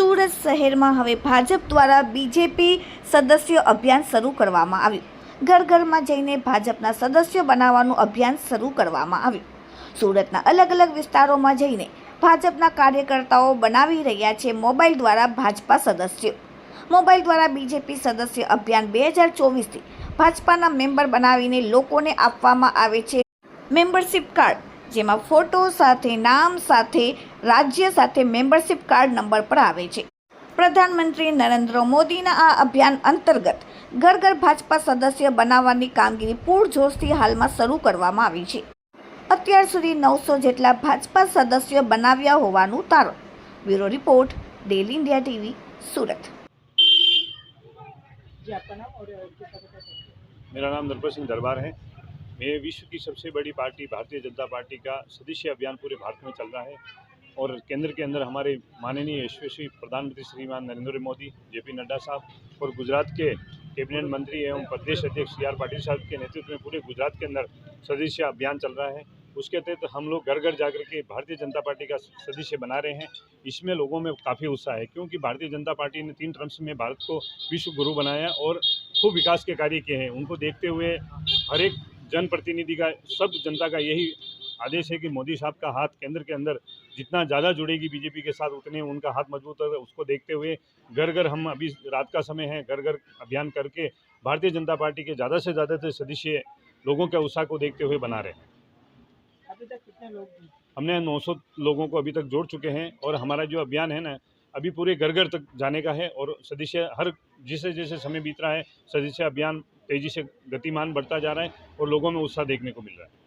સુરત શહેરમાં હવે ભાજપ દ્વારા બીજેપી સદસ્ય અભિયાન શરૂ કરવામાં આવ્યું. ઘર ઘરમાં જઈને ભાજપના સદસ્ય બનાવવાનું અભિયાન શરૂ કરવામાં આવ્યું. સુરતના અલગ અલગ વિસ્તારોમાં જઈને ભાજપના કાર્યકર્તાઓ બનાવી રહ્યા છે મોબાઈલ દ્વારા ભાજપા સદસ્યો. મોબાઈલ દ્વારા બીજેપી સદસ્ય અભિયાન બે હજાર ચોવીસથી ભાજપાના મેમ્બર બનાવીને લોકોને આપવામાં આવે છે મેમ્બરશિપ કાર્ડ. જેમાં ફોટો સાથે નામ સાથે રાજ્ય સાથે મેમ્બરશિપ કાર્ડ નંબર પર આવે છે પ્રધાનમંત્રી નરેન્દ્ર મોદીના આ અભિયાન અંતર્ગત ઘર ઘર ભાજપા સદસ્ય બનાવવાની કામગીરી પૂરજોશથી હાલમાં શરૂ કરવામાં આવી છે અત્યાર સુધી નવસો જેટલા ભાજપા સદસ્યો બનાવ્યા હોવાનું તારણ bureau report daily India TV Surat जी आपका नाम और किस तरह का मेरा नाम नरपत सिंह दरबार है मैं विश्व की सबसे बड़ी पार्टी भारतीय जनता पार्टी का सदस्य अभियान पूरे भारत में चल रहा है और केंद्र के अंदर हमारे माननीय यशस्वी प्रधानमंत्री श्रीमान नरेंद्र मोदी, जेपी नड्डा साहब और गुजरात के कैबिनेट मंत्री एवं प्रदेश अध्यक्ष सी आर पाटिल साहब के नेतृत्व में पूरे गुजरात के अंदर सदस्य अभियान चल रहा है। उसके तहत तो हम लोग घर घर जाकर के भारतीय जनता पार्टी का सदस्य बना रहे हैं। इसमें लोगों में काफ़ी उत्साह है क्योंकि भारतीय जनता पार्टी ने तीन टर्म्स में भारत को विश्व गुरु बनाया और खूब विकास के कार्य किए हैं। उनको देखते हुए हर एक जनप्रतिनिधि का सब जनता का यही आदेश है कि मोदी साहब का हाथ केंद्र के अंदर जितना ज़्यादा जुड़ेगी बीजेपी के साथ उतने उनका हाथ मज़बूत होगा। उसको देखते हुए घर घर हम अभी रात का समय है घर घर अभियान करके भारतीय जनता पार्टी के ज़्यादा से ज़्यादा सदस्य लोगों के उत्साह को देखते हुए बना रहे हैं। अभी तक कितने लोग हमने 900 लोगों को अभी तक जोड़ चुके हैं और हमारा जो अभियान है ना अभी पूरे घर घर तक जाने का है और सदस्य हर जैसे जैसे समय बीत रहा है सदस्य अभियान तेज़ी से गतिमान बढ़ता जा रहा है और लोगों में उत्साह देखने को मिल रहा है।